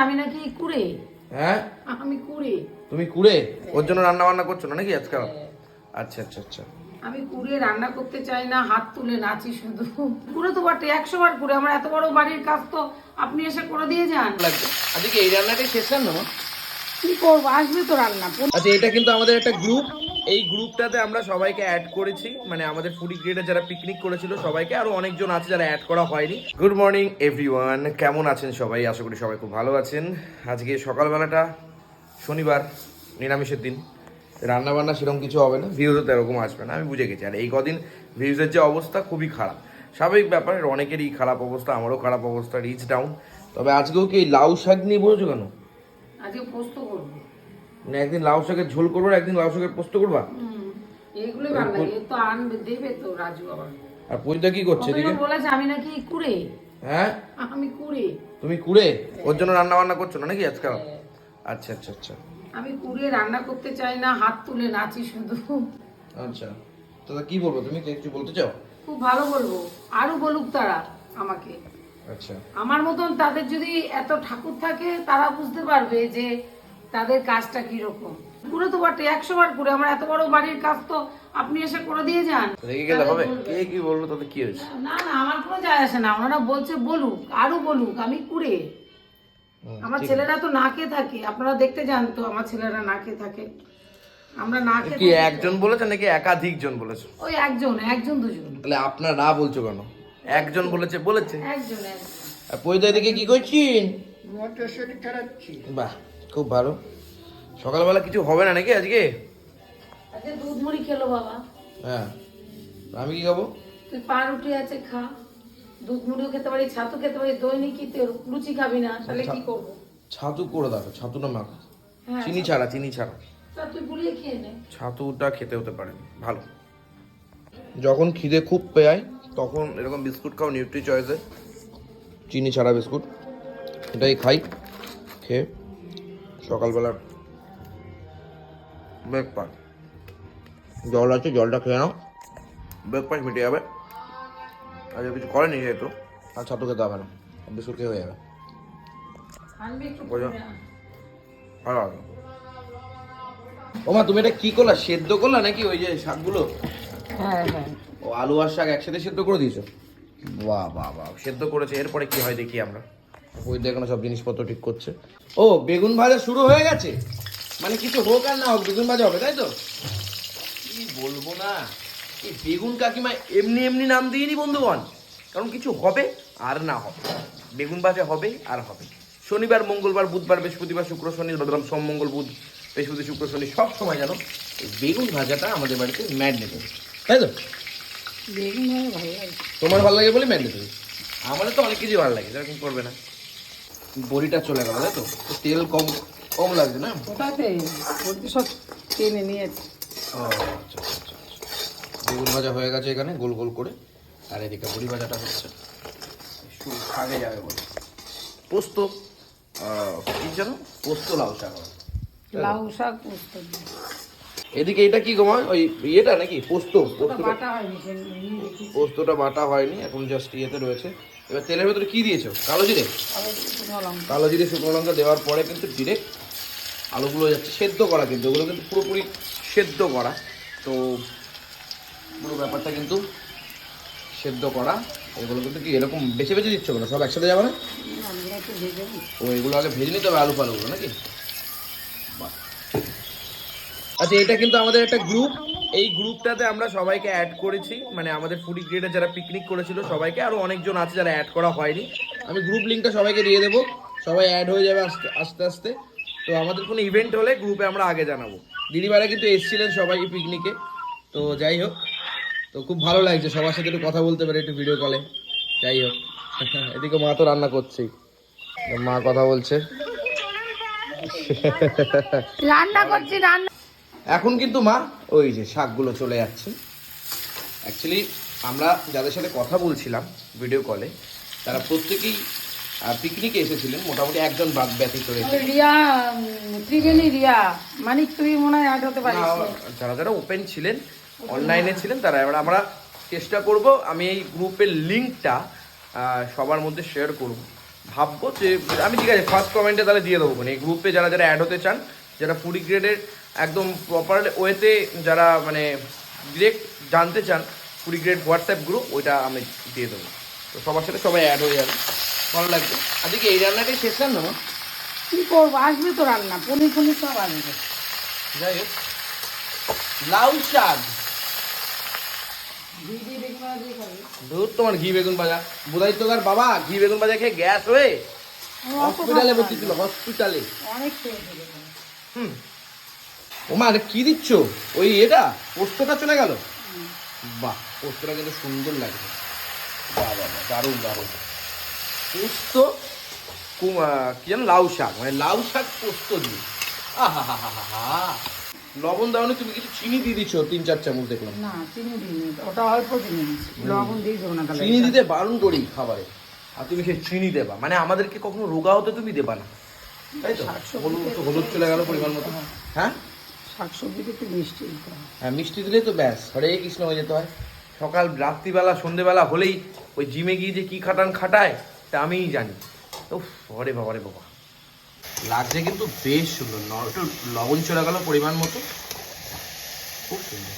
আমি নাকি কুড়ে। হ্যাঁ? আমি কুড়ে। তুমি কুড়ে? ওর জন্য রান্না বান্না করছ না নাকি আজকাল আচ্ছা আচ্ছা আচ্ছা। আমি কুড়ে রান্না করতে চাই না হাত তুলে নাচি শুধু। কুড়ে তো বটে একশো বার কুড়ে। আমার এত বড় বাড়ির কাজ তো আপনি এসে করে দিয়ে যান। আজকে এই রান্নাটাই শেষ রান্না? কি করব? আসবে তো রান্না। আচ্ছা এটা কিন্তু আমাদের একটা গ্রুপ এই গ্রুপটাতে আমরা সবাইকে অ্যাড করেছি। মানে আমাদের ফুডি গ্রেডে যারা পিকনিক করেছিল, সবাইকে আরও অনেকজন আছে যারা অ্যাড করা হয়নি। গুড মর্নিং এভরিওয়ান কেমন আছেন সবাই? আশা করি সবাই খুব ভালো আছেন। আজকে সকালবেলাটা শনিবার, নিরামিষের দিন। রান্না বান্না সেরকম কিছু হবে না। ভিউজও তো এরকম আসবে না। আমি বুঝে গেছি। আর এই কদিন ভিউজের যে অবস্থা খুবই খারাপ। স্বাভাবিক ব্যাপার, অনেকেরই খারাপ অবস্থা, আমারও খারাপ অবস্থা রিচ ডাউন তবে আজকেও কি লাউ শাক নিয়ে বলেছ কেন? আজকে পোস্ত করব। মানে একদিন লাউ শাকের ঝোল করব একদিন লাউ শাকের পোস্ত করবা? এইগুলোই ভালো লাগে তো আনবে দেবে তো রাজু আবার আর পরিতা কি করছে এদিকে? বলেছে আমি নাকি কুড়ে। হ্যাঁ? আমি কুড়ে। তুমি কুড়ে? ওর জন্য রান্না বান্না করছ না নাকি আজকাল আচ্ছা আচ্ছা আচ্ছা। আমি কুড়ে রান্না করতে চাই না হাত তুলে নাচি শুধু। আচ্ছা। তো কি বলব তুমি কি কিছু বলতে চাও? খুব ভালো বলব আরও বলুক তারা আমাকে। আচ্ছা। আমার মতন তাদের যদি এত ঠাকুর থাকে তারা বুঝতে পারবে যে তাদের কাজটা কীরকম? পুরো তো বটে একশো বার করে আমার এত বড় বাড়ির কাজ তো আপনি এসে করে দিয়ে যান। রেগে গেলে হবে? কে কি বলল তাতে কি হয়েছে? না না আমার কোনো যায় আসে না। ওনারা বলছে বলুক আরও বলুক আমি কুড়ে। আমার ছেলেরা তো নাকে থাকে। আপনারা দেখতে যান তো আমার ছেলেরা নাকে থাকে। আমরা নাকে কি একজন বলেছে নাকি একাধিক জন বলেছে? ওই একজন একজন দুজন। তাহলে আপনার না বলছো কেন? একজন বলেছে বলেছে। একজন পরিতা এদিকে কি করছেন মটরশুটি ছাড়াচ্ছি বাহ। খুব ভালো। সকালবেলা কিছু হবে না নাকি আজকে? আজকে দুধ মুড়ি খেলো বাবা। হ্যাঁ। আমি কি খাব? তুই পাউরুটি আছে খা। দুধ মুড়িও খেতে পারি ছাতু খেতে পারি দৈনিক কি তুই লুচি খাবি না তাহলে কি করব? ছাতু করে দাও ছাতু না মাখো। হ্যাঁ চিনি ছাড়া চিনি ছাড়া। তা তুই গুলিয়ে খেয়ে নে। ছাতুটা খেতে হতে পারে ভালো। যখন খিদে খুব পেয়ায় তখন এরকম বিস্কুট খাও নিউট্রি চয়েসে। চিনি ছাড়া বিস্কুট এটাই খাই খেয়ে। সকালবেলা ব্রেকফাস্ট জল আছে জলটা খেয়ে নাও। ব্রেকফাস্ট মিটে যাবে। আজ কিছু করেনি যেহেতু। আর ছাতু খেতে হবে না বিস্কুট খেয়ে হয়ে যাবে। ভালো হবে। ওমা তুমি এটা কি করলা? সেদ্ধ করলা নাকি ওই যে শাকগুলো? হ্যাঁ হ্যাঁ। ও আলু আর শাক একসাথে সেদ্ধ করে দিয়েছ? বাহ বাহ বাহ। সেদ্ধ করেছে এরপরে কি হয় দেখি আমরা। ওই দেখো সব জিনিসপত্র ঠিক করছে। ও বেগুন ভাজা শুরু হয়ে গেছে? মানে কিছু হোক আর না হোক বেগুন ভাজা হবে তাই তো? কি বলব না? এই বেগুন কাকিমা এমনি এমনি নাম দিইনি বন্ধুগণ। কারণ কিছু হবে আর না হবে। বেগুন ভাজা হবে আর হবে। শনিবার মঙ্গলবার বুধবার বৃহস্পতিবার শুক্র শনি সোম মঙ্গল বুধ বৃহস্পতি শুক্র শনি সব সময় জানো এই বেগুন ভাজাটা আমাদের বাড়িতে ম্যাডনেট তাই তো? বেগুন ভাজা ভালো লাগে। তোমার ভালো লাগে বলে ম্যাড ম্যান্ডেটরি? আমাদের তো অনেক কিছু ভালো লাগে সেরকম করবে না। বড়িটা চলে গেল তাই তো? তেল কম কম লাগছে না? কোথাতে বলতে সব টেনে নিয়েছে। ও আচ্ছা আচ্ছা আচ্ছা আচ্ছা। বেগুন ভাজা হয়ে গেছে এখানে গোল গোল করে। আর এদিকে বড়ি ভাজাটা হচ্ছে। শাকে যাবে বলে। পোস্ত কি জানো পোস্ত লাউ শাক। লাউ শাক পোস্ত। এদিকে এটা কি গমা ওই ইয়েটা নাকি? পোস্ত পোস্তটা পোস্তটা বাটা হয়নি এখন জাস্ট ইয়েতে রয়েছে। এবার তেলের ভেতরে কি দিয়েছ? কালো জিরে? কালো জিরে শুকনো লঙ্কা। দেওয়ার পরে কিন্তু ডিরেক্ট আলুগুলো যাচ্ছে সেদ্ধ করা কিন্তু ওগুলো কিন্তু পুরোপুরি সেদ্ধ করা। তো পুরো ব্যাপারটা কিন্তু সেদ্ধ করা। এগুলো কিন্তু কি এরকম বেছে বেছে দিচ্ছ কেন? সব একসাথে যাবে না। ও এগুলো আগে ভেজে নিতে হবে আলু ফালুগুলো নাকি। আচ্ছা এটা কিন্তু আমাদের একটা গ্রুপ এই গ্রুপটাতে আমরা সবাইকে অ্যাড করেছি। মানে আমাদের ফুডি গ্রেডে যারা পিকনিক করেছিল, সবাইকে আরও অনেকজন আছে যারা অ্যাড করা হয়নি। আমি গ্রুপ লিঙ্কটা সবাইকে দিয়ে দেবো। সবাই অ্যাড হয়ে যাবে আস্তে আস্তে আস্তে। তো আমাদের কোনো ইভেন্ট হলে গ্রুপে আমরা আগে জানাব। দিদিবারা কিন্তু এসেছিলেন সবাই পিকনিকে তো যাই হোক, তো খুব ভালো লাগছে। সবার সাথে একটু কথা বলতে পারে একটু ভিডিও কলে যাই হোক, এদিকে মা তো রান্না করছেই। মা কথা বলছে। রান্না করছি, রান্না এখন কিন্তু মা ওই যে শাকগুলো চলে যাচ্ছে। অ্যাকচুয়ালি আমরা যাদের সাথে কথা বলছিলাম ভিডিও কলে তারা প্রত্যেকেই পিকনিকে এসেছিলেন মোটামুটি একজন বাদ ব্যতীত রিয়া রিয়া তুই মনে হয় অ্যাড হতে পারিস। যারা যারা ওপেন ছিলেন অনলাইনে ছিলেন তারা এবার আমরা চেষ্টা করব আমি এই গ্রুপের লিঙ্কটা সবার মধ্যে শেয়ার করব। ভাববো যে আমি ঠিক আছে ফার্স্ট কমেন্টে তাহলে দিয়ে দেবো মানে এই গ্রুপে যারা যারা অ্যাড হতে চান যারা ফুডি গ্রেডের একদম প্রপার ওয়েতে যারা মানে ডিরেক্ট জানতে চান ফুডি গ্রেড হোয়াটসঅ্যাপ গ্রুপ ওইটা আমি দিয়ে দেবো। তো সবার সাথে সবাই অ্যাড হয়ে যাবে। ভালো লাগবে। আজকে এই রান্নাটাই শেষ রান্না মা? কি করব? আসবে তো রান্না। পনির ফনির সব আসবে। যাই হোক। লাউ শাক। ধুর তোমার ঘি বেগুন ভাজা। বোধাই তোকার বাবা ঘি বেগুন ভাজা খেয়ে গ্যাস হয়ে হসপিটালে ভর্তি ছিল হসপিটালে। অনেক হুম। ওমা এটা কি দিচ্ছ? ওই এটা? পোস্তটা চলে গেল? বাহ পোস্তটা কিন্তু সুন্দর লাগছে। বাহ বাহ দারুণ দারুণ। পোস্ত কি জানো লাউ শাক মানে লাউ শাক পোস্ত দিয়ে। আহা হা হা হা লবণ দাওনি তুমি কিছু চিনি দিয়ে দিচ্ছ তিন চার চামচ দেখলাম। না চিনি দিইনি ওটা অল্প চিনি লবণ দিয়ে দেবো না চিনি দিতে বারণ করি খাবারে। আর তুমি সে চিনি দেবা। মানে আমাদেরকে কখনো রোগা হতে তুমি দেবা না। তাই তো হলুদ হলুদ চলে গেল পরিমাণ মতো। হ্যাঁ? শাকসবজিতে একটু মিষ্টি দিতে হয়। হ্যাঁ মিষ্টি দিলেই তো ব্যাস হরে কৃষ্ণ হয়ে যেতে হয়। সকাল রাত্রিবেলা সন্ধেবেলা হলেই ওই জিমে গিয়ে যে কি খাটান খাটায় তা আমিই জানি। উফ হরে বাবা রে বাবা। লাগছে কিন্তু বেশ সুন্দর একটু লবণ চলে গেল পরিমাণ মতো। খুব সুন্দর।